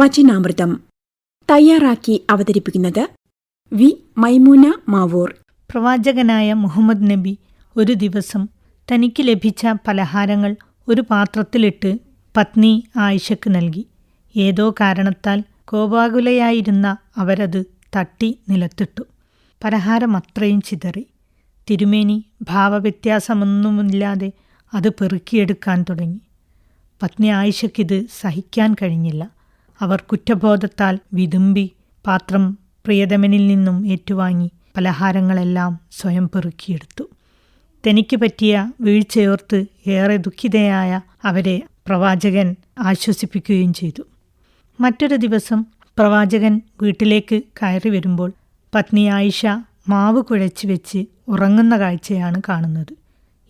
വചനാമൃതം. തയ്യാറാക്കി അവതരിപ്പിക്കുന്നത് വി മൈമൂന മാവൂർ. പ്രവാചകനായ മുഹമ്മദ് നബി ഒരു ദിവസം തനിക്ക് ലഭിച്ച പലഹാരങ്ങൾ ഒരു പാത്രത്തിലിട്ട് പത്നി ആയിഷക്ക് നൽകി. ഏതോ കാരണത്താൽ കോപാകുലയായിരുന്ന അവരത് തട്ടി നിലത്തിട്ടു. പലഹാരം അത്രയും ചിതറി. തിരുമേനി ഭാവവ്യത്യാസമൊന്നുമില്ലാതെ അത് പെറുക്കിയെടുക്കാൻ തുടങ്ങി. പത്നി ആയിഷയ്ക്കിത് സഹിക്കാൻ കഴിഞ്ഞില്ല. അവർ കുറ്റബോധത്താൽ വിതുമ്പി പാത്രം പ്രിയതമനിൽ നിന്നും ഏറ്റുവാങ്ങി പലഹാരങ്ങളെല്ലാം സ്വയം പെറുക്കിയെടുത്തു. തനിക്ക് പറ്റിയ വീഴ്ചയോർത്ത് ഏറെ ദുഃഖിതയായ അവരെ പ്രവാചകൻ ആശ്വസിപ്പിക്കുകയും ചെയ്തു. മറ്റൊരു ദിവസം പ്രവാചകൻ വീട്ടിലേക്ക് കയറി വരുമ്പോൾ പത്നി ആയിഷ മാവ് കുഴച്ച് വെച്ച് ഉറങ്ങുന്ന കാഴ്ചയാണ് കാണുന്നത്.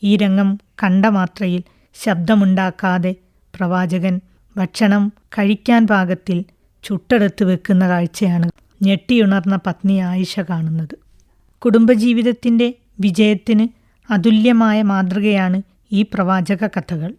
ഈ രംഗം കണ്ട മാത്രയിൽ ശബ്ദമുണ്ടാക്കാതെ പ്രവാചകൻ ഭക്ഷണം കഴിക്കാൻ പാകത്തിൽ ചുട്ടെടുത്ത് വെക്കുന്ന കാഴ്ചയാണ് ഞെട്ടിയുണർന്ന പത്നി ആയിഷ കാണുന്നത്. കുടുംബജീവിതത്തിന്റെ വിജയത്തിന് അതുല്യമായ മാതൃകയാണ് ഈ പ്രവാചക കഥകൾ.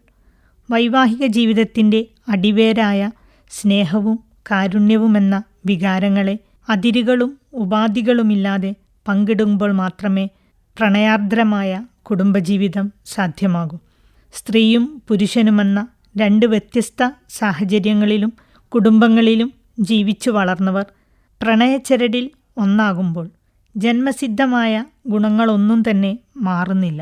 വൈവാഹിക ജീവിതത്തിന്റെ അടിവേരായ സ്നേഹവും കാരുണ്യവുമെന്ന വികാരങ്ങളെ അതിരുകളും ഉപാധികളുമില്ലാതെ പങ്കിടുമ്പോൾ മാത്രമേ പ്രണയാർദ്രമായ കുടുംബജീവിതം സാധ്യമാകൂ. സ്ത്രീയും പുരുഷനുമെന്ന രണ്ട് വ്യത്യസ്ത സാഹചര്യങ്ങളിലും കുടുംബങ്ങളിലും ജീവിച്ചു വളർന്നവർ പ്രണയച്ചരടിൽ ഒന്നാകുമ്പോൾ ജന്മസിദ്ധമായ ഗുണങ്ങളൊന്നും തന്നെ മാറുന്നില്ല.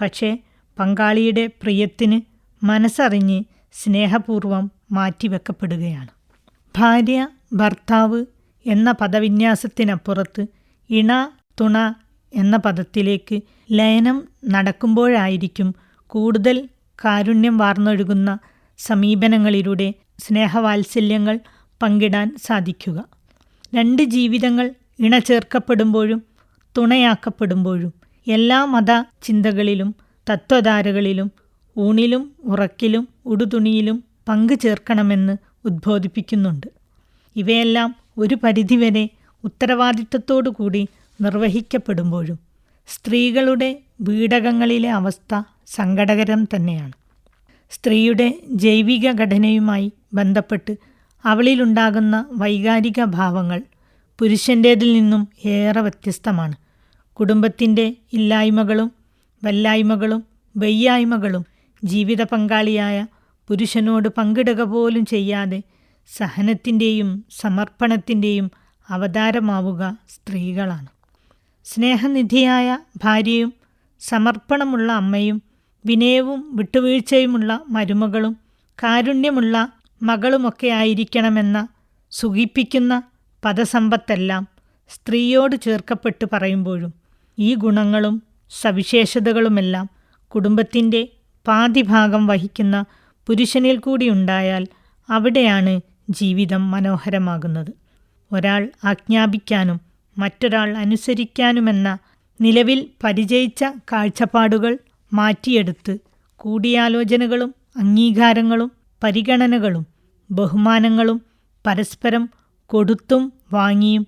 പക്ഷേ പങ്കാളിയുടെ പ്രിയത്തിന് മനസ്സറിഞ്ഞ് സ്നേഹപൂർവം മാറ്റിവെക്കപ്പെടുകയാണ്. ഭാര്യ ഭർത്താവ് എന്ന പദവിന്യാസത്തിനപ്പുറത്ത് ഇണ തുണ എന്ന പദത്തിലേക്ക് ലയനം നടക്കുമ്പോഴായിരിക്കും കൂടുതൽ കാരുണ്യം വാർന്നൊഴുകുന്ന സമീപനങ്ങളിലൂടെ സ്നേഹവാത്സല്യങ്ങൾ പങ്കിടാൻ സാധിക്കുക. രണ്ട് ജീവിതങ്ങൾ ഇണചേർക്കപ്പെടുമ്പോഴും തുണയാക്കപ്പെടുമ്പോഴും എല്ലാ മത ചിന്തകളിലും തത്വധാരകളിലും ഊണിലും ഉറക്കിലും ഉടുതുണിയിലും പങ്കു ചേർക്കണമെന്ന് ഉദ്ബോധിപ്പിക്കുന്നുണ്ട്. ഇവയെല്ലാം ഒരു പരിധിവരെ ഉത്തരവാദിത്തത്തോടുകൂടി നിർവഹിക്കപ്പെടുമ്പോഴും സ്ത്രീകളുടെ വീടകങ്ങളിലെ അവസ്ഥ സങ്കടകരം തന്നെയാണ്. സ്ത്രീയുടെ ജൈവിക ഘടനയുമായി ബന്ധപ്പെട്ട് അവളിലുണ്ടാകുന്ന വൈകാരിക ഭാവങ്ങൾ പുരുഷന്റേതിൽ നിന്നും ഏറെ വ്യത്യസ്തമാണ്. കുടുംബത്തിന്റെ ഇല്ലായ്മകളും വല്ലായ്മകളും വയ്യായ്മകളും ജീവിത പങ്കാളിയായ പുരുഷനോട് പങ്കിടുക പോലും ചെയ്യാതെ സഹനത്തിന്റെയും സമർപ്പണത്തിന്റെയും അവതാരമാവുക സ്ത്രീകളാണ്. സ്നേഹനിധിയായ ഭാര്യയും സമർപ്പണമുള്ള അമ്മയും വിനയവും വിട്ടുവീഴ്ചയുമുള്ള മരുമകളും കാരുണ്യമുള്ള മകളുമൊക്കെ ആയിരിക്കണമെന്ന സുഖിപ്പിക്കുന്ന പദസമ്പത്തെല്ലാം സ്ത്രീയോട് ചേർക്കപ്പെട്ട് പറയുമ്പോഴും ഈ ഗുണങ്ങളും സവിശേഷതകളുമെല്ലാം കുടുംബത്തിന്റെ പാതിഭാഗം വഹിക്കുന്ന പുരുഷനിൽ കൂടി ഉണ്ടായാൽ അവിടെയാണ് ജീവിതം മനോഹരമാകുന്നത്. ഒരാൾ ആജ്ഞാപിക്കാനും മറ്റൊരാൾ അനുസരിക്കാനുമെന്ന നിലവിൽ പരിചയിച്ച കാഴ്ചപ്പാടുകൾ മാറ്റിയെടുത്ത് കൂടിയാലോചനകളും അംഗീകാരങ്ങളും പരിഗണനകളും ബഹുമാനങ്ങളും പരസ്പരം കൊടുത്തും വാങ്ങിയും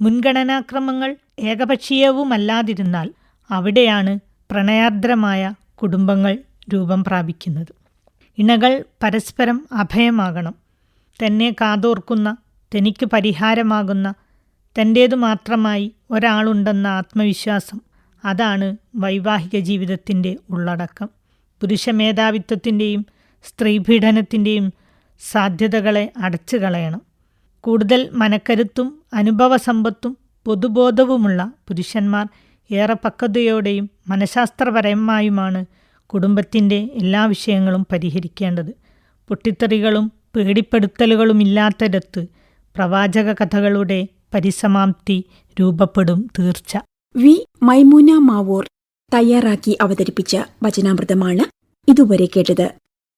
മുൻഗണനാക്രമങ്ങൾ ഏകപക്ഷീയവുമല്ലാതിരുന്നാൽ അവിടെയാണ് പ്രണയാർദ്രമായ കുടുംബങ്ങൾ രൂപം പ്രാപിക്കുന്നത്. ഇണകൾ പരസ്പരം അഭയമാകണം. തന്നെ കാതോർക്കുന്ന തനിക്ക് പരിഹാരമാകുന്ന തന്റേതു മാത്രമായി ഒരാളുണ്ടെന്ന ആത്മവിശ്വാസം അതാണ് വൈവാഹിക ജീവിതത്തിന്റെ ഉള്ളടക്കം. പുരുഷ മേധാവിത്വത്തിന്റെയും സ്ത്രീപീഡനത്തിന്റെയും സാധ്യതകളെ അടച്ചു കളയണം. കൂടുതൽ മനക്കരുത്തും അനുഭവസമ്പത്തും പൊതുബോധവുമുള്ള പുരുഷന്മാർ ഏറെ പക്വതയോടെയും മനഃശാസ്ത്രപരമായുമാണ് കുടുംബത്തിന്റെ എല്ലാ വിഷയങ്ങളും പരിഹരിക്കേണ്ടത്. പൊട്ടിത്തെറികളും പേടിപ്പെടുത്തലുകളുമില്ലാത്തിടത്ത് പ്രവാചക കഥകളുടെ പരിസമാപ്തി രൂപപ്പെടും തീർച്ച. വി മൈമൂന മാവൂർ തയ്യാറാക്കി അവതരിപ്പിച്ച വചനാമൃതമാണ് ഇതുവരെ കേട്ടത്.